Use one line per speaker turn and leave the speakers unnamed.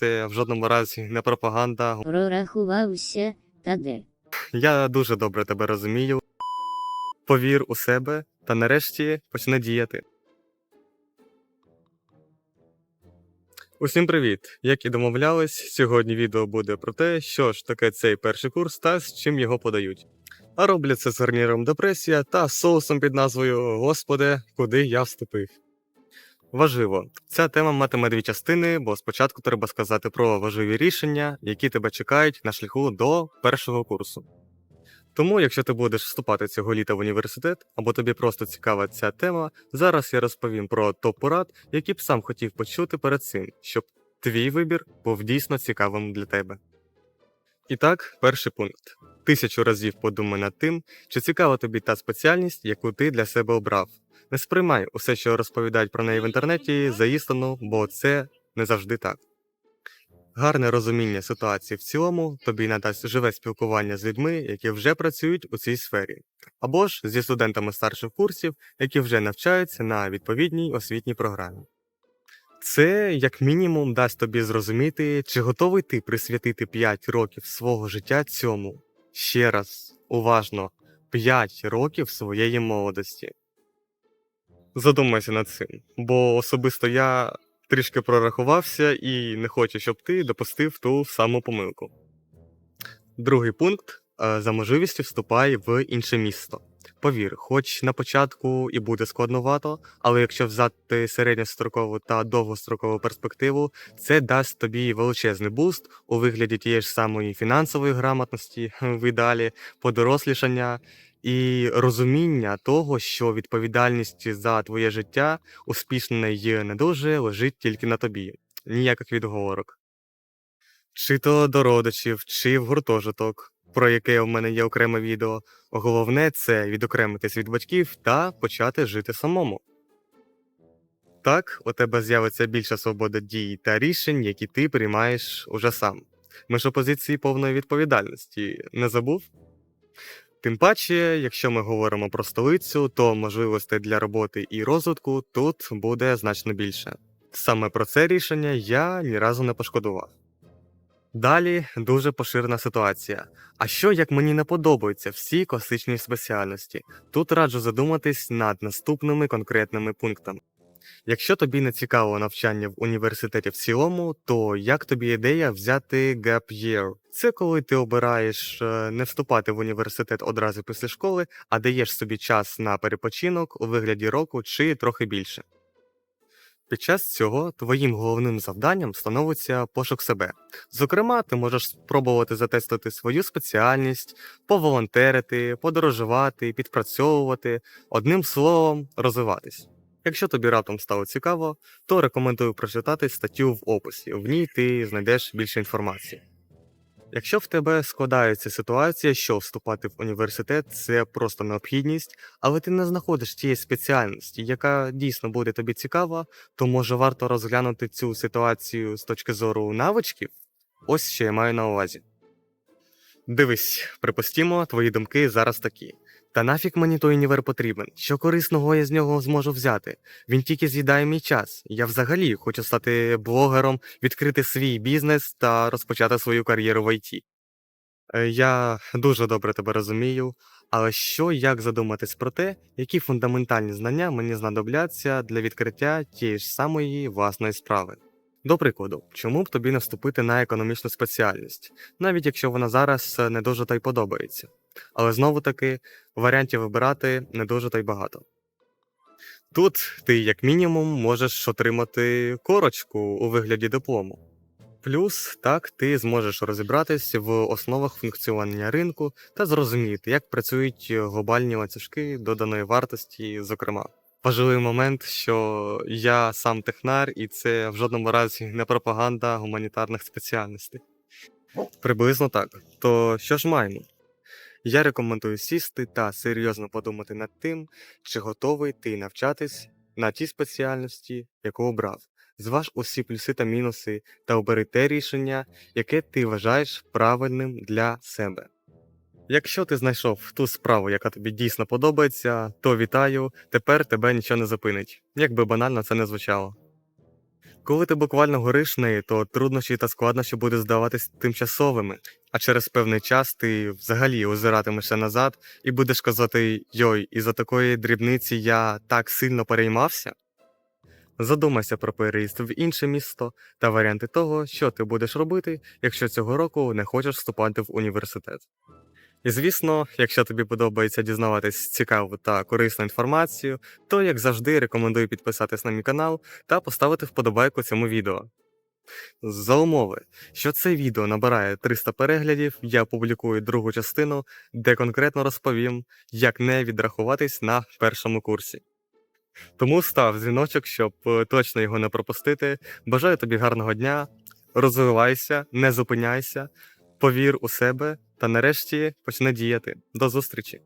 Це в жодному разі не пропаганда.
Прорахувався та де.
Я дуже добре тебе розумію. Повір у себе та нарешті почни діяти. Усім привіт! Як і домовлялись, сьогодні відео буде про те, що ж таке цей перший курс та з чим його подають. А роблять це з гарніром депресія та соусом під назвою Господи, куди я вступив. Важливо, ця тема матиме дві частини, бо спочатку треба сказати про важливі рішення, які тебе чекають на шляху до першого курсу. Тому, якщо ти будеш вступати цього літа в університет, або тобі просто цікава ця тема, зараз я розповім про топ порад, які б сам хотів почути перед цим, щоб твій вибір був дійсно цікавим для тебе. І так, перший пункт. Тисячу разів подумай над тим, чи цікава тобі та спеціальність, яку ти для себе обрав. Не сприймай усе, що розповідають про неї в інтернеті, за істину, бо це не завжди так. Гарне розуміння ситуації в цілому тобі надасть живе спілкування з людьми, які вже працюють у цій сфері, або ж зі студентами старших курсів, які вже навчаються на відповідній освітній програмі. Це, як мінімум, дасть тобі зрозуміти, чи готовий ти присвятити 5 років свого життя цьому. Ще раз, уважно, 5 років своєї молодості. Задумайся над цим, бо особисто я трішки прорахувався і не хочу, щоб ти допустив ту саму помилку. Другий пункт е, за можливістю вступай в інше місто. Повір, хоч на початку і буде складновато, але якщо взяти середньострокову та довгострокову перспективу, це дасть тобі величезний буст у вигляді тієї ж самої фінансової грамотності в ідеалі, подорослішання і розуміння того, що відповідальність за твоє життя успішне й не дуже лежить тільки на тобі, ніяких відговорок. Чи то до родичів, чи в гуртожиток, про яке в мене є окреме відео. Головне це відокремитись від батьків та почати жити самому. Так, у тебе з'явиться більша свобода дій та рішень, які ти приймаєш уже сам. Ми ж у позиції повної відповідальності не забув? Тим паче, якщо ми говоримо про столицю, то можливостей для роботи і розвитку тут буде значно більше. Саме про це рішення я ні разу не пошкодував. Далі дуже поширена ситуація. А що як мені не подобаються всі класичні спеціальності? Тут раджу задуматись над наступними конкретними пунктами. Якщо тобі не цікаво навчання в університеті в цілому, то як тобі ідея взяти gap year? Це коли ти обираєш е, не вступати в університет одразу після школи, а даєш собі час на перепочинок у вигляді року чи трохи більше. Під час цього твоїм головним завданням становиться пошук себе. Зокрема, ти можеш спробувати затестити свою спеціальність, поволонтерити, подорожувати, підпрацьовувати, одним словом, розвиватись. Якщо тобі раптом стало цікаво, то рекомендую прочитати статтю в описі. В ній ти знайдеш більше інформації. Якщо в тебе складається ситуація, що вступати в університет це просто необхідність, але ти не знаходиш тієї спеціальності, яка дійсно буде тобі цікава, то може варто розглянути цю ситуацію з точки зору навичків? Ось що я маю на увазі. Дивись, припустімо, твої думки зараз такі. Та нафіг мені той універ потрібен? Що корисного я з нього зможу взяти? Він тільки з'їдає мій час. Я взагалі хочу стати блогером, відкрити свій бізнес та розпочати свою кар'єру в ІТ. Е, Я дуже добре тебе розумію, але що як задуматись про те, які фундаментальні знання мені знадобляться для відкриття тієї ж самої власної справи. До прикладу, чому б тобі не вступити на економічну спеціальність, навіть якщо вона зараз е, не дуже та й подобається. Але знову таки варіантів вибирати не дуже та й багато. Тут ти, як мінімум, можеш отримати корочку у вигляді диплому. Плюс так ти зможеш розібратись в основах функціонування ринку та зрозуміти, як працюють глобальні ланцюжки доданої вартості, зокрема. Важливий момент, що я сам технар, і це в жодному разі не пропаганда гуманітарних спеціальностей. Приблизно так. То що ж маємо? Я рекомендую сісти та серйозно подумати над тим, чи готовий ти навчатись на тій спеціальності, яку обрав. Зваж усі плюси та мінуси та обери те рішення, яке ти вважаєш правильним для себе. Якщо ти знайшов ту справу, яка тобі дійсно подобається, то вітаю, тепер тебе нічого не зупинить, як би банально це не звучало. Коли ти буквально гориш неї, то труднощі та складнощі будуть здаватись тимчасовими, а через певний час ти взагалі озиратимешся назад і будеш казати Йой, із-за такої дрібниці я так сильно переймався. Задумайся про переїзд в інше місто та варіанти того, що ти будеш робити, якщо цього року не хочеш вступати в університет. І звісно, якщо тобі подобається дізнаватись цікаву та корисну інформацію, то як завжди рекомендую підписатись на мій канал та поставити вподобайку цьому відео. За умови, що це відео набирає 300 переглядів, я публікую другу частину, де конкретно розповім, як не відрахуватись на першому курсі. Тому став дзвіночок, щоб е, точно його не пропустити. Бажаю тобі гарного дня, розвивайся, не зупиняйся, повір у себе та нарешті почни діяти. До зустрічі!